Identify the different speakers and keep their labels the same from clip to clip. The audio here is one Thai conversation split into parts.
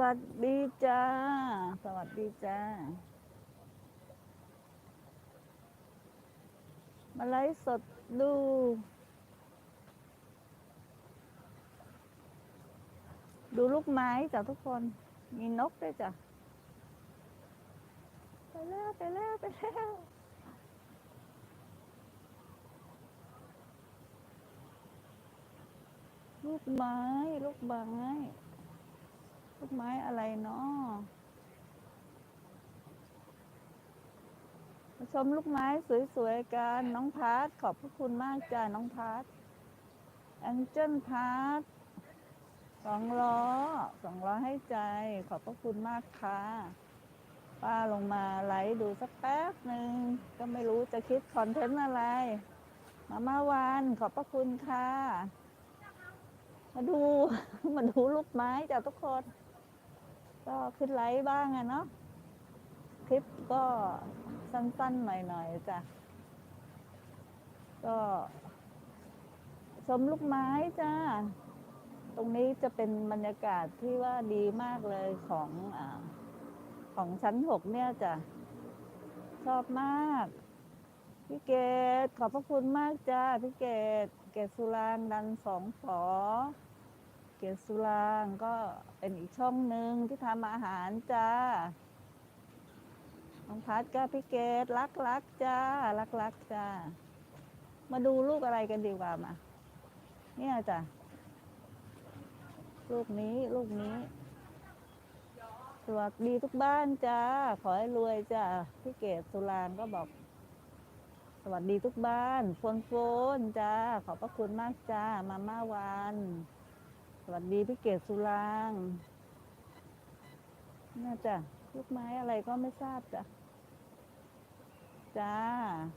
Speaker 1: วัสดีจ้า สวัสดีจ้า มาไลฟ์สดดูดูลูกไม้จ้ะทุกคน มีนกด้วยจ้ะ ไปแล้วไปแล้วไปแล้วลูกไม้ ลูกไม้ ลูกไม้อะไรเนาะมาชมลูกไม้สวยๆกัน น้องพาร์ทขอบพระคุณมากจ้าน้องพาร์ทแองเจิลพาร์ทสองล้อสองล้อให้ใจ ขอบพระคุณมากค่ะ ป้าลงมาไลฟ์ดูสักแป๊บหนึ่งก็ไม่รู้จะคิดคอนเทนต์อะไร มาม่าวานขอบพระคุณค่ะ มาดู มาดูลูกไม้จ้ะทุกคน ก็ขึ้นไลฟ์บ้างอะเนาะคลิปก็สั้นๆหน่อยๆจ้ะก็ชมลูกไม้จ้า ตรงนี้จะเป็นบรรยากาศที่ว่าดีมากเลยของอของชั้นหกเนี่ยจ้ะ ชอบมากพี่เกดขอบพระคุณมากจ้าพี่เกดเกดสุรางดันสองฝอ เกดสุรางก็เป็นอีกช่องหนึ่งที่ทำอาหารจ้า น้องพัดก็พี่เกดรักรักจ้า รักรักจ้า มาดูลูกอะไรกันดีกว่ามา เนี่ยจ้ะ ลูกนี้ลูกนี้ สวัสดีทุกบ้านจ้า ขอให้รวยจ้า พี่เกดสุรางก็บอกสวัสดีทุกบ้านโฟนโฟนจ้า ขอบพระคุณมากจ้า มาม่าวัน สวัสดีพี่เกดสุรางน่าจะลูกไม้อะไรก็ไม่ทราบจ้ะ จ้า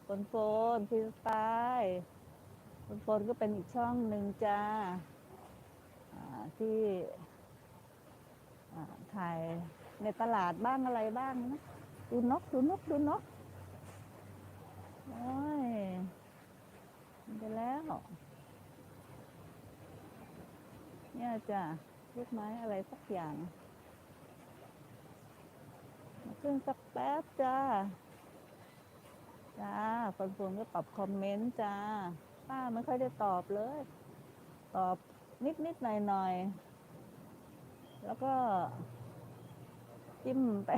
Speaker 1: โฟนโฟนพี่สไตล์โฟนโฟนก็เป็นอีกช่องหนึ่งจ้าที่อ่าถ่ายในตลาดบ้างอะไรบ้างนะ ดูนก ดูนก ดูนก โอ้ยมันไปแล้ว เนี่ยจ้ะลูกไม้อะไรสักอย่างขึ้นสักแป๊บจ้า จ้าคนฝนก็ตอบคอมเมนต์จ้า ป้าไม่ค่อยได้ตอบเลย ตอบนิดนิดหน่อยหน่อยๆแล้วก็จิ้มไป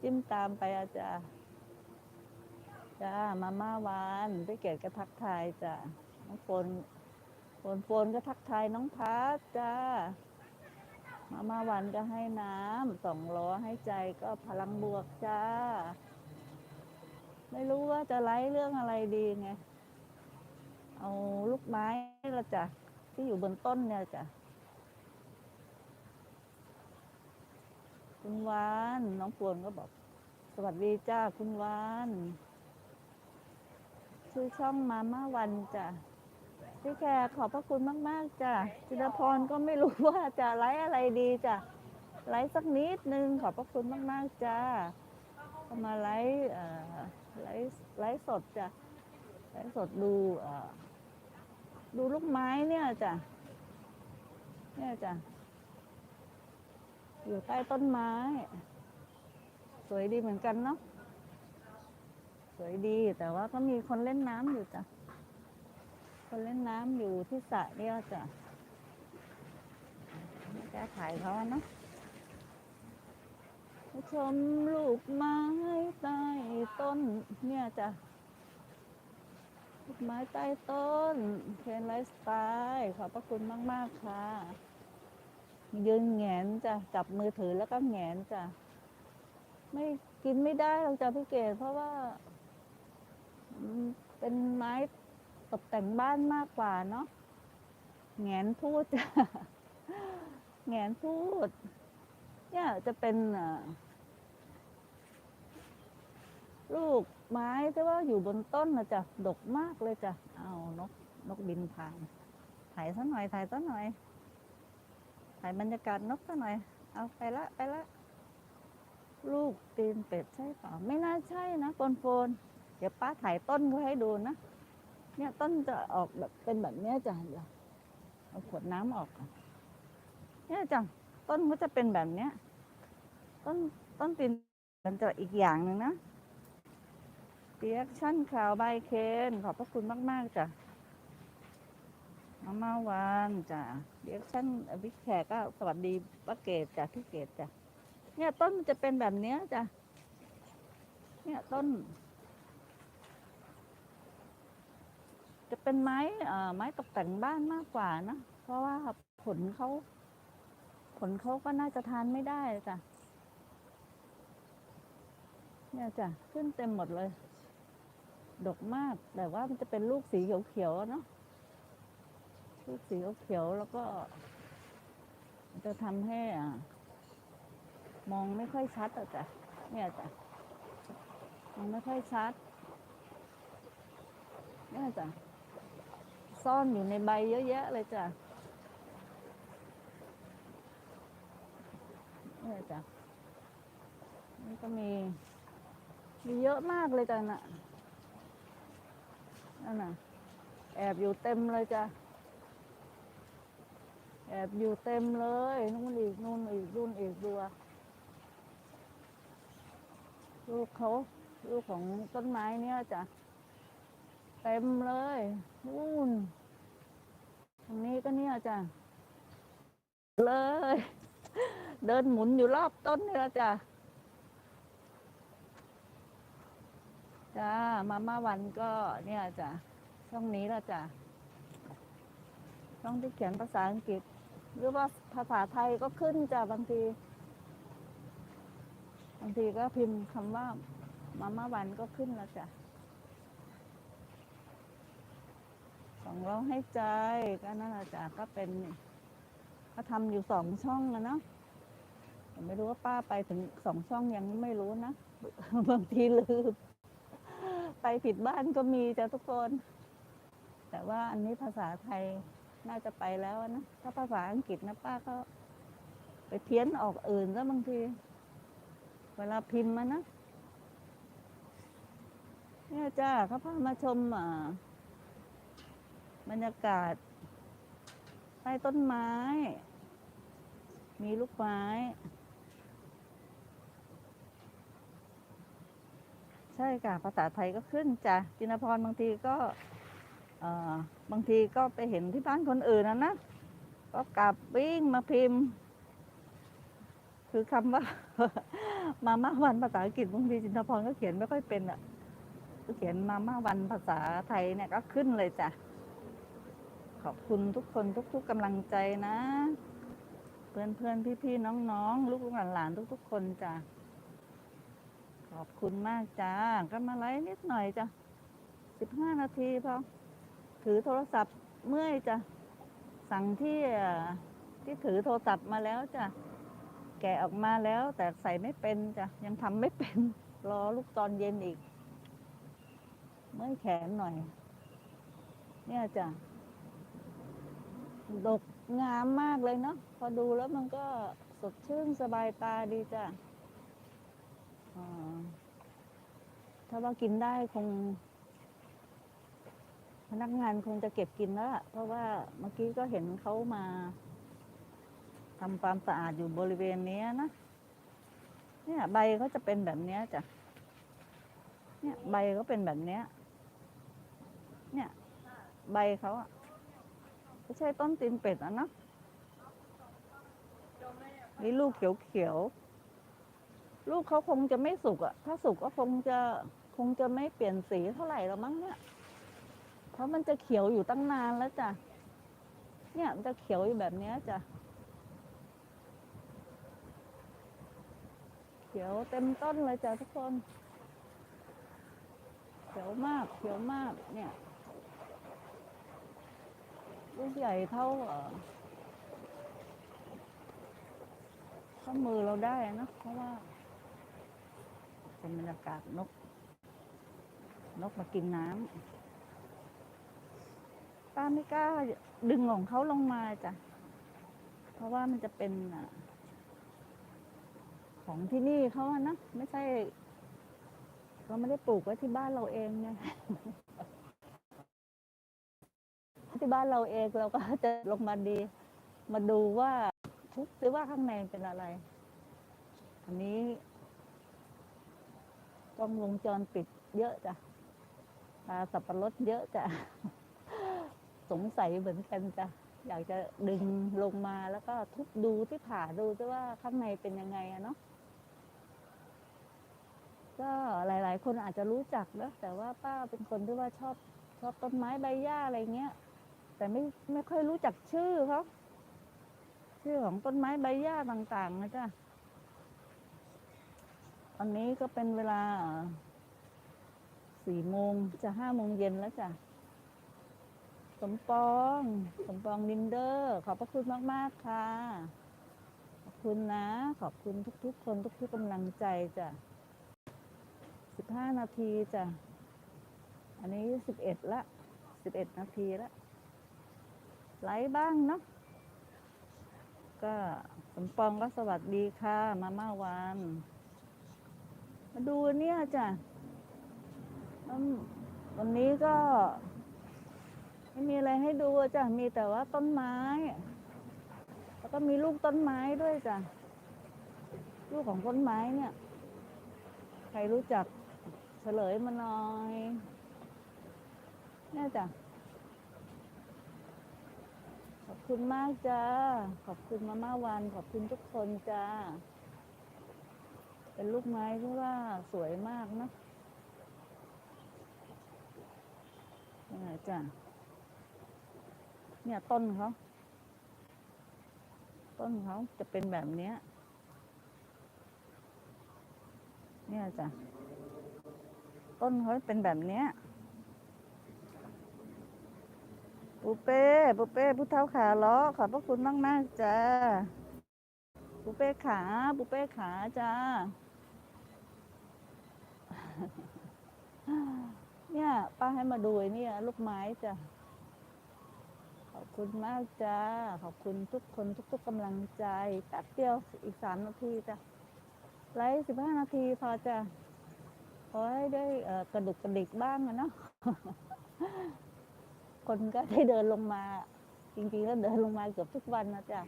Speaker 1: จิ้มตามไปอาจารย์จ้า มาม่าวานพี่เกดก็ทักทายจ้ะน้องโฟน โฟนโฟนก็ทักทายน้องพัดจ้า มามาวานก็ให้น้ำสองล้อให้ใจก็พลังบวกจ้า ไม่รู้ว่าจะไลฟ์เรื่องอะไรดีไง เอาลูกไม้ละจ้ะ ที่อยู่บนต้นเนี่ยจ้ะคุณวาน น้องโฟนก็บอก สวัสดีจ้าคุณวานชื่อช่องมาม่าวันจ้ะ พี่แขกขอบพระคุณมากๆจ้ะจินพรก็ไม่รู้ว่าจะไลฟ์อะไรดีจ้ะไลฟ์สักนิดนึงขอบพระคุณมากๆจ้าก็มาไลฟ์เอ่อไลฟ์ไลฟ์สดจ้ะไลฟ์สดดูเอ่อดูลูกไม้เนี่ยจ้ะเนี่ยจ้ะอยู่ใต้ต้นไม้ สวยดีเหมือนกันเนาะสวยดีแต่ว่าก็มีคนเล่นน้ำอยู่จ้ะ คนเล่นน้ำอยู่ที่สระเนี่ยจ้ะไม่กล้าถ่ายเขาเนาะชมลูกไม้ใต้ต้นเนี่ยจ้ะลูกไม้ใต้ต้นเคนไลฟ์สไตล์ขอบพระคุณมาก ๆ ค่ะ ยืนแงนจ้ะจับมือถือแล้วก็แงนจ้ะไม่กินไม่ได้หรอกจ้ะพี่เกดเพราะว่า เป็นไม้ ตกแต่งบ้านมากกว่าเนาะแงนพูดแงนพูด เนี่ยจะเป็นลูกไม้ที่ว่าอยู่บนต้นนะจ้ะดกมากเลยจ้ะเอานกนกบินผ่าน ถ่ายซะหน่อยถ่ายซะหน่อย ถ่ายบรรยากาศนกซะหน่อย เอาไปละไปละ ลูกตีนเป็ดใช่เปล่าไม่น่าใช่นะโฟนโฟนเดี๋ยวป้าถ่ายต้นเขาให้ดูนะ เนี่ยต้นจะออกแบบเป็นแบบเนี้ยจ้ะเดี๋ยวเอาขวดน้ำออกเนี่ยจ้ะต้นก็จะเป็นแบบเนี้ย ต้นต้นตีนมันจะอีกอย่างหนึ่งนะเรียกชั่นข่าวใบเคนขอบพระคุณมาก ๆจ้ะมาม่าวานจ้ะเรียกชั่นวิกแขกก็สวัสดีป้าเกตจ้ะพี่เกตจ้ะเนี่ยต้นมันจะเป็นแบบเนี้ยจ้ะเนี่ยต้น จะเป็นไม้เอ่อไม้ตกแต่งบ้านมากกว่านะเพราะว่าผลเขาผลเขาก็น่าจะทานไม่ได้จ้ะเนี่ยจ้ะขึ้นเต็มหมดเลย ดกมากแต่ว่ามันจะเป็นลูกสีเขียวๆเนาะลูกสีเขียวๆแล้วก็ จะทำให้อะมองไม่ค่อยชัดอะจ้ะเนี่ยจ้ะมองไม่ค่อยชัดเนี่ยจ้ะ ซ่อนอยู่ในใบเยอะแยะเลยจ้ะนี่จ้ะนี่ก็มี มีเยอะมากเลยจ้ะน่ะนั่นน่ะ แอบอยู่เต็มเลยจ้ะ แอบอยู่เต็มเลย นู่นอีกนู่นอีกนู่นอีกดัวลูกเขาลูกของต้นไม้เนี่ยจ้ะ เต็มเลยนู่นตรงนี้ก็เนี่ย จ้ะเลย เดินหมุนอยู่รอบต้นนี่ละจ้ะจ้ามาม่าวันก็เนี่ยจ้ะช่องนี้ละจ้ะช่องที่เขียนภาษาอังกฤษ หรือว่าภาษาไทยก็ขึ้นจ้ะบางทีบางทีก็พิมพ์คำว่ามาม่าวันก็ขึ้นล้วจ้ะ สองร้องให้ใจก็นั่นแหละจ้ะก็เป็นก็ทำอยู่สองช่องนะเนาะแต่ไม่รู้ว่าป้าไปถึงสองช่องยังไม่รู้นะบางทีลืมไปผิดบ้านก็มีจ้ะทุกคน แต่ว่าอันนี้ภาษาไทยน่าจะไปแล้วนะถ้าภาษาอังกฤษนะป้าก็ไปเพี้ยนออกอื่นซะบางที เวลาพิมพ์มานะเนี่ยจ้าเขาพามาชมอ่า บรรยากาศ ใต้ต้นไม้ มีลูกไม้ ใช่ค่ะ ภาษาไทยก็ขึ้นจ้ะจินพรบางทีก็บางทีก็ไปเห็นที่บ้านคนอื่นนะนะ ก็กลับวิ่งมาพิมพ์ คือคำว่า มาม่าวันภาษาอังกฤษบางทีจินพรก็เขียนไม่ค่อยเป็นอะเขียนมาม่าวันภาษาไทยเนี่ยก็ขึ้นเลยจ้ะ ขอบคุณทุกคนทุก ๆกำลังใจนะ เพื่อนเพื่อนพี่พี่ๆน้องๆลูกหลานๆทุก ๆ คนจ้ะขอบคุณมากจ้าก็มาไลฟ์นิดหน่อยจ้ะสิบห้านาทีพอถือโทรศัพท์เมื่อยจ้ะสั่งที่ที่ถือโทรศัพท์มาแล้วจ้ะแกะออกมาแล้ว แต่ใส่ไม่เป็นจ้ะยังทำไม่เป็น รอลูกตอนเย็นอีก เมื่อยแขนหน่อย เนี่ยจ้ะ ดกงามมากเลยเนาะพอดูแล้วมันก็สดชื่นสบายตาดีจ้ะถ้าว่ากินได้คง พนักงานคงจะเก็บกินแล้วเพราะว่าเมื่อกี้ก็เห็นเขามาทำความสะอาดอยู่บริเวณนี้นะ เนี่ยใบเขาจะเป็นแบบนี้จ้ะ เนี่ยใบเขาเป็นแบบนี้ เนี่ย ใบเขาอะ ไม่ใช่ต้นตีนเป็ดอะเนอะนี่ลูกเขียวๆ ลูกเขาคงจะไม่สุกอะถ้าสุกก็คงจะคงจะไม่เปลี่ยนสีเท่าไหร่แล้วมั้งเนี่ย เพราะมันจะเขียวอยู่ตั้งนานแล้วจ้ะ เนี่ยมันจะเขียวอยู่แบบเนี้ยจ้ะ เขียวเต็มต้นเลยจ้ะทุกคน เขียวมาก เขียวมาก เนี่ย ลูกใหญ่เท่าเออเท่ามือเราได้นะเพราะว่า เป็นบรรยากาศนก นกมากินน้ำป้าไม่กล้าดึงของเขาลงมาจ้ะ เพราะว่ามันจะเป็นของที่นี่เขาอะนะ ไม่ใช่เราไม่ได้ปลูกไว้ที่บ้านเราเองไง ที่บ้านเราเองเราก็จะลงมาดี มาดูว่าทุบหรือว่าข้างในเป็นอะไร อันนี้กล้องวงจรปิดเยอะจ้ะปลาสับปะรดเยอะจ้ะ สงสัยเหมือนกันจ้ะ อยากจะดึงลงมาแล้วก็ทุบดูที่ผ่าดูด้วยว่าข้างในเป็นยังไงอะเนาะก็หลาย ๆ คนอาจจะรู้จักนะแต่ว่าป้าเป็นคนที่ว่าชอบชอบต้นไม้ใบหญ้าอะไรเงี้ย แต่ไม่ไม่ค่อยรู้จักชื่อเขาชื่อของต้นไม้ใบหญ้าต่างๆนะจ๊ะตอนนี้ก็เป็นเวลาสี่โมงจะห้าโมงเย็นแล้วจ้ะ สมปอง สมปองดินเดอร์ ขอบพระคุณมาก ๆ ค่ะ ขอบคุณนะ ขอบคุณทุก ๆ คนทุก ๆกำลังใจจ้ะสิบห้านาทีจ้ะ อันนี้สิบเอ็ดละสิบเอ็ดนาทีละ ไลฟ์บ้างเนาะก็สมปองก็สวัสดีค่ะ มาม่าวานมาดูเนี่ยจ้ะวันนี้ก็ ไม่มีอะไรให้ดูจ้ะมีแต่ว่าต้นไม้ แล้วก็มีลูกต้นไม้ด้วยจ้ะลูกของต้นไม้เนี่ย ใครรู้จักเฉลยมาหน่อยเนี่ยจ้ะ ขอบ คุณมากจ้า ขอบคุณมาม่าวัน ขอบคุณทุกคนจ้า เป็นลูกไม้ที่ว่าสวยมากนะเนี่ยจ้ะเนี่ยต้นเขาต้นเขาจะเป็นแบบเนี้ย เนี่ยจ้ะ ต้นเขาเป็นแบบเนี้ย ปูเป้ปูเป้ผู้เท้าขาล้อขอบพระคุณมากมากๆจ้าปูเป้ขาปูเป้ขาจ้า เนี่ยป้าให้มาดูไอ้เนี่ยลูกไม้จ้ะขอบคุณมากจ้า ขอบคุณทุกคนทุก ๆกำลังใจแป๊บเดียวอีกสามนาทีจ้ะไลฟ์สิบห้านาทีพอจ้ะขอให้ได้กระดุกกระดิกบ้างอะเนาะ คนก็ได้เดินลงมา จริงๆแล้วเดินลงมาเกือบทุกวันนะจ๊ะ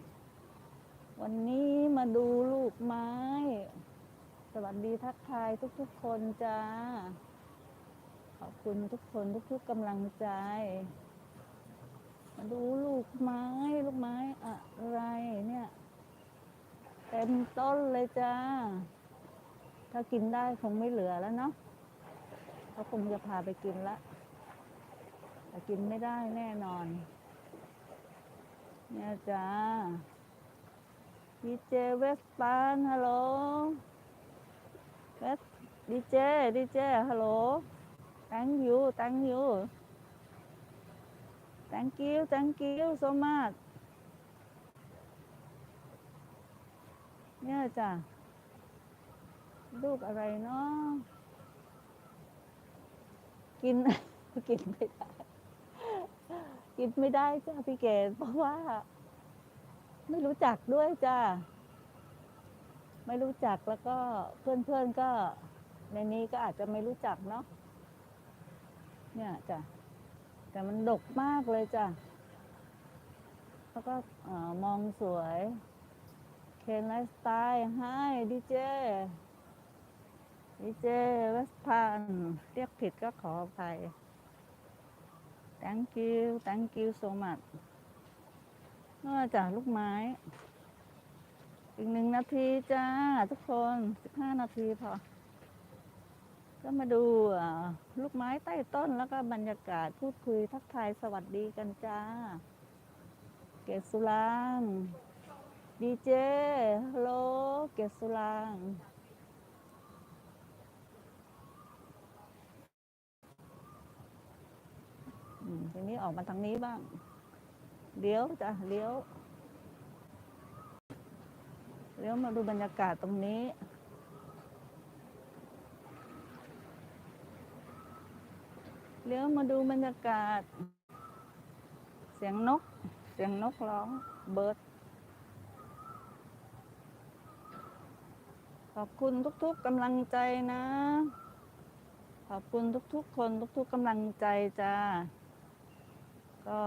Speaker 1: วันนี้มาดูลูกไม้ สวัสดีทักทายทุกๆคนจ้า ขอบคุณทุกคนทุกๆกำลังใจ มาดูลูกไม้ ลูกไม้อะไรเนี่ย เต็มต้นเลยจ้า ถ้ากินได้คงไม่เหลือแล้วเนาะเขาคงจะพาไปกินละ แต่กินไม่ได้แน่นอน เนี่ยจ้าดีเจเวสปานฮัลโหลเวสดีเจดีเจฮัลโหล thank you thank you thank you thank you so much เนี่ยจ้ะลูกอะไรเนาะกิน กินไม่ได้ กินไม่ได้จ้าพี่เกดเพราะว่า ไม่รู้จักด้วยจ้าไม่รู้จักแล้วก็เพื่อนๆก็ ในนี้ก็อาจจะไม่รู้จักเนาะเนี่ยจ้ะแต่มันดกมากเลยจ้ะแล้วก็อมองสวยเคนไลฟ์สไตล์ให้ดีเจดีเจเวสพันเรียกผิดก็ขออภัย thank you thank you so much เมื่อจากลูกไม้ อีกหนึ่งนาทีจ้า ทุกคนสิบห้านาทีพอ ก็มาดูลูกไม้ใต้ต้นแล้วก็บรรยากาศพูดคุยทักทายสวัสดีกันจ้า เกศสุรางดีเจฮัลโหลเกศสุรางอืม ทีนี้ออกมาทางนี้บ้าง เลี้ยวจ้ะเลี้ยว เลี้ยวมาดูบรรยากาศตรงนี้ เลี้ยวมาดูบรรยากาศ เสียงนก เสียงนกร้อง เบิร์ดขอบคุณทุกๆกำลังใจนะ ขอบคุณทุกๆคนทุกๆกำลังใจจ้า ก็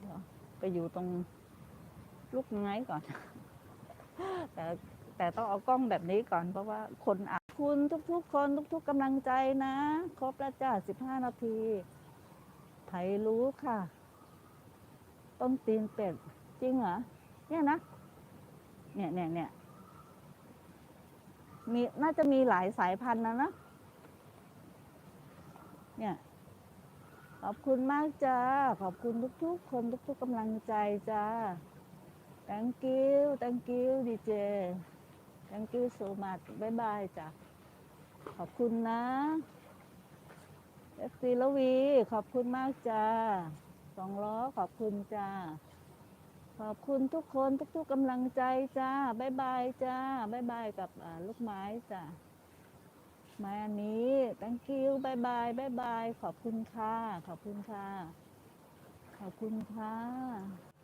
Speaker 1: เดี๋ยวไปอยู่ตรงลูกไงก่อน แต่แต่ต้องเอากล้องแบบนี้ก่อน เพราะว่าคนอะคุณทุกๆ คนทุก ๆกำลังใจนะ ครบแล้วจ้าสิบห้านาทีไผรู้ค่ะ ต้นตีนเป็ด จริงเหรอ เนี่ยนะ เนี่ยเนี่ยเนี่ยมีน่าจะมีหลายสายพันธุ์นะนะ เนี่ย ขอบคุณมากจ้า ขอบคุณทุกๆ คนทุกๆกำลังใจจ้า thank you thank you ดีเจ thank you so much บายบายจ้ะ ขอบคุณนะเอฟซีละวี ขอบคุณมากจ้าสองล้อขอบคุณจ้า ขอบคุณทุกคนทุกๆกำลังใจจ้าบายบายจ้าบายบายกับลูกไม้จ้า มาอันนี้ thank you บายบายบายบาย ขอบคุณค่ะ ขอบคุณค่ะ ขอบคุณค่ะ